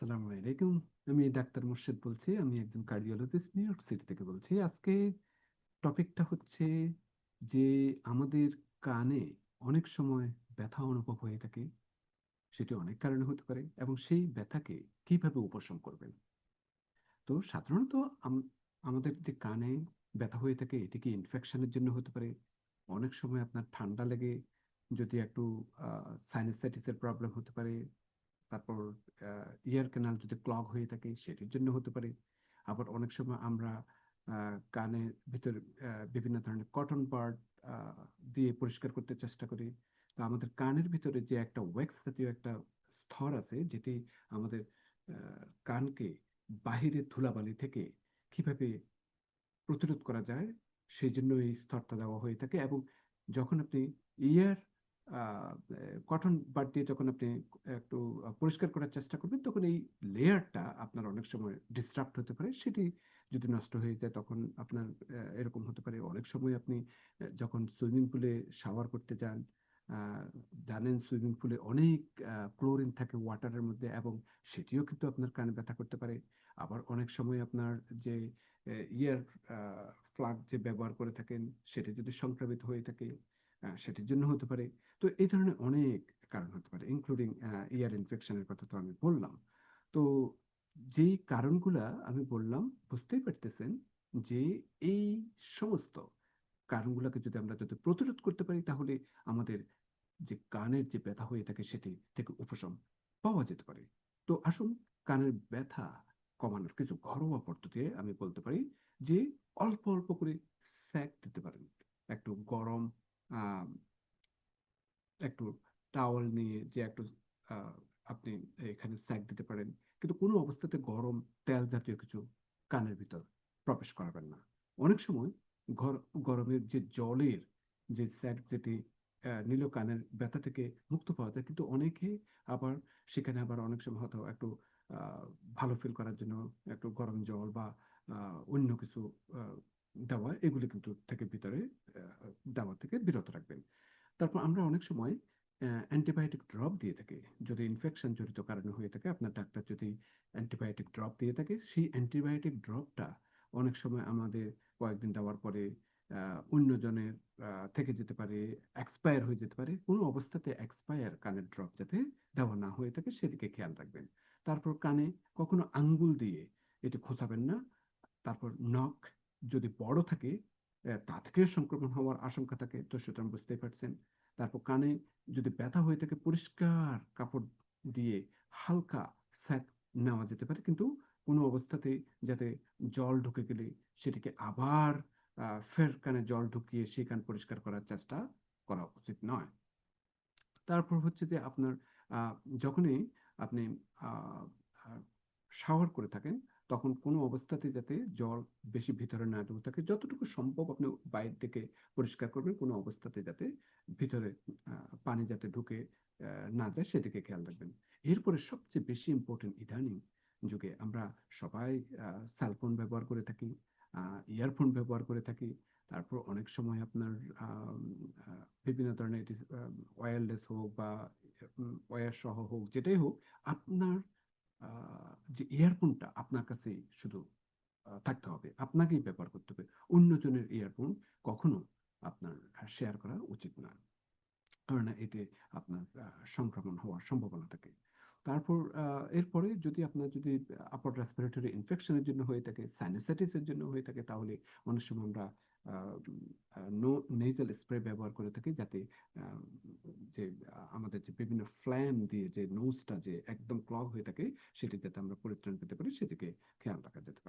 আসসালামু আলাইকুম। আমি ডাক্তার বলছি, আমি একজন কার্ডিওলজিস্ট নিউ ইয়র্ক সিটি থেকে বলছি। আজকে টপিকটা হচ্ছে যে আমাদের কানে অনেক সময় ব্যথা অনুভব হয়ে থাকে, সেটি অনেক কারণে হতে পারে, এবং সেই ব্যথাকে কীভাবে উপশম করবেন? তো সাধারণত আমাদের যে কানে ব্যথা হয়ে থাকে, এটি কি ইনফেকশনের জন্য হতে পারে? অনেক সময় আপনার ঠান্ডা লেগে যদি একটু সাইনাসাইটিসের প্রবলেম হতে পারে তারপর ইয়ার ক্যানাল যদি ক্লগ হয়ে থাকে, সেটির জন্য হতে পারে। আবার অনেক সময় আমরা কানের ভিতর বিভিন্ন ধরনের কটন বার্ড দিয়ে পরিষ্কার করতে চেষ্টা করি। তো আমাদের কানের ভিতরে যে একটা ওয়েক্স জাতীয় একটা স্তর আছে, যেটি আমাদের কানকে বাহিরের ধুলাবালি থেকে কীভাবে প্রতিরোধ করা যায়, সেই জন্য এই স্তরটা দেওয়া হয়ে থাকে। এবং যখন আপনি ইয়ার কটন বাদ দিয়ে যখন আপনি একটু পরিষ্কার করার চেষ্টা করবেন, তখন এই লেয়ারটা আপনার অনেক সময় ডিস্টার্ব হতে পারে। সেটি যদি নষ্ট হয়ে যায়, তখন আপনার এরকম হতে পারে। অনেক সময় আপনি যখন সুইমিং পুলে শাওয়ার করতে যান জানেন সুইমিং পুলে অনেক ক্লোরিন থাকে ওয়াটারের মধ্যে এবং সেটিও কিন্তু আপনার কানে ব্যথা করতে পারে। আবার অনেক সময় আপনার যে ইয়ার ফ্লাগ যে ব্যবহার করে থাকেন, সেটি যদি সংক্রামিত হয়ে থাকে সেটির জন্য হতে পারে। তো এই ধরনের অনেক কারণ হতে পারে ইনক্লুডিং ইয়ার ইনফেকশনের কথা তো আমি বললাম। তো যেই কারণগুলা আমি বললাম, বুঝতেই পারতেছেন যে এই সমস্ত কারণগুলোকে যদি আমরা যদি প্রতিরোধ করতে পারি, তাহলে আমাদের যে কানের যে ব্যথা হয়ে থাকে, সেটি থেকে উপশম পাওয়া যেতে পারে। তো আসুন, কানের ব্যথা কমানোর কিছু ঘরোয়া পদ্ধতি আমি বলতে পারি যে অল্প অল্প করে স্যাক দিতে পারেন। একটু গরম একটু টাওয়াল নিয়ে যে একটু আপনি এখানে স্যাক দিতে পারেন। কিন্তু কোনো অবস্থাতে গরম তেল জাতীয় কিছু কানের ভিতর প্রবেশ করাবেন না। অনেক সময় গরমের যে জলের যে স্যাক যেটি নিল কানের ব্যথা থেকে মুক্ত পাওয়া যায়। কিন্তু অনেকে আবার সেখানে আবার অনেক সময় হয়তো একটু ভালো ফিল করার জন্য একটু গরম জল বা অন্য কিছু দেওয়া, এগুলি কিন্তু থেকে ভিতরে দেওয়া থেকে বিরত রাখবেন। তারপর আমরা অনেক সময় অ্যান্টিবায়োটিক ড্রপ দিয়ে থাকি। যদি ইনফেকশন জড়িত কারণে হয়ে থাকে, আপনার ডাক্তার যদি অ্যান্টিবায়োটিক ড্রপ দিয়ে থাকে, সেই অ্যান্টিবায়োটিক ড্রপটা অনেক সময় আমাদের কয়েকদিন দেওয়ার পরে অন্যজনের থেকে যেতে পারে এক্সপায়ার হয়ে যেতে পারে, কোনো অবস্থাতে এক্সপায়ার কানের ড্রপ যাতে দেওয়া না হয়ে থাকে, সেদিকে খেয়াল রাখবেন। তারপর কানে কখনো আঙ্গুল দিয়ে এটি খোঁচাবেন না, তারপর নখ যদি বড় থাকে তা থেকে সংক্রমণ হওয়ার আশঙ্কা থাকে, তো সুতরাং বুঝতেই পারছেন। তারপর কানে যদি ব্যথা হয়ে থাকে, পরিষ্কার কাপড় দিয়ে হালকা স্যাক নেওয়া যেতে পারে, কিন্তু কোনো অবস্থাতেই যাতে জল ঢুকে গেলে সেটিকে আবার ফের কানে জল ঢুকিয়ে সেই কান পরিষ্কার করার চেষ্টা করা উচিত নয়। তারপর হচ্ছে যে আপনার যখনই আপনি শাওয়ার করে থাকেন, তখন কোনো অবস্থাতে যাতে জল বেশি ভিতরে না ঢুকে থাকে। যতটুকু সম্ভব আপনি বাইরে থেকে পরিষ্কার করবেন, কোনো অবস্থাতে যাতে ভিতরে পানি যাতে ঢুকে না যায় সেদিকে খেয়াল রাখবেন। এরপরে সবচেয়ে বেশি ইম্পর্টেন্ট ইদানিং যুগে আমরা সবাই সেলফোন ব্যবহার করে থাকি ইয়ারফোন ব্যবহার করে থাকি। তারপর অনেক সময় আপনার বিভিন্ন ধরনের ওয়্যারলেস হোক বা ওয়্যার সহ হোক, যেটাই হোক, আপনার যে ইয়ারফোনটা আপনার কাছে শুধু থাকতে হবে, আপনাকেই ব্যবহার করতে হবে। অন্যজনের ইয়ারফোন কখনো আপনার শেয়ার করা উচিত না। কারণ এতে আপনার সংক্রমণ হওয়ার সম্ভাবনা থাকে। তারপর এরপরে যদি আপনার যদি আপার রেসপিরেটরি ইনফেকশনের জন্য হয়ে থাকে সাইনাসাইটিসের জন্য হয়ে থাকে, তাহলে অনেক সময় আমরা নো নেজাল স্প্রে ব্যবহার করে থাকি যাতে যে, আমাদের যে বিভিন্ন ফ্ল্যাম দিয়ে যে নোজটা যে একদম ক্লগ হয়ে থাকে, সেটি যাতে আমরা পরিত্রাণ পেতে পারি, সেদিকে খেয়াল রাখা যেতে পারে।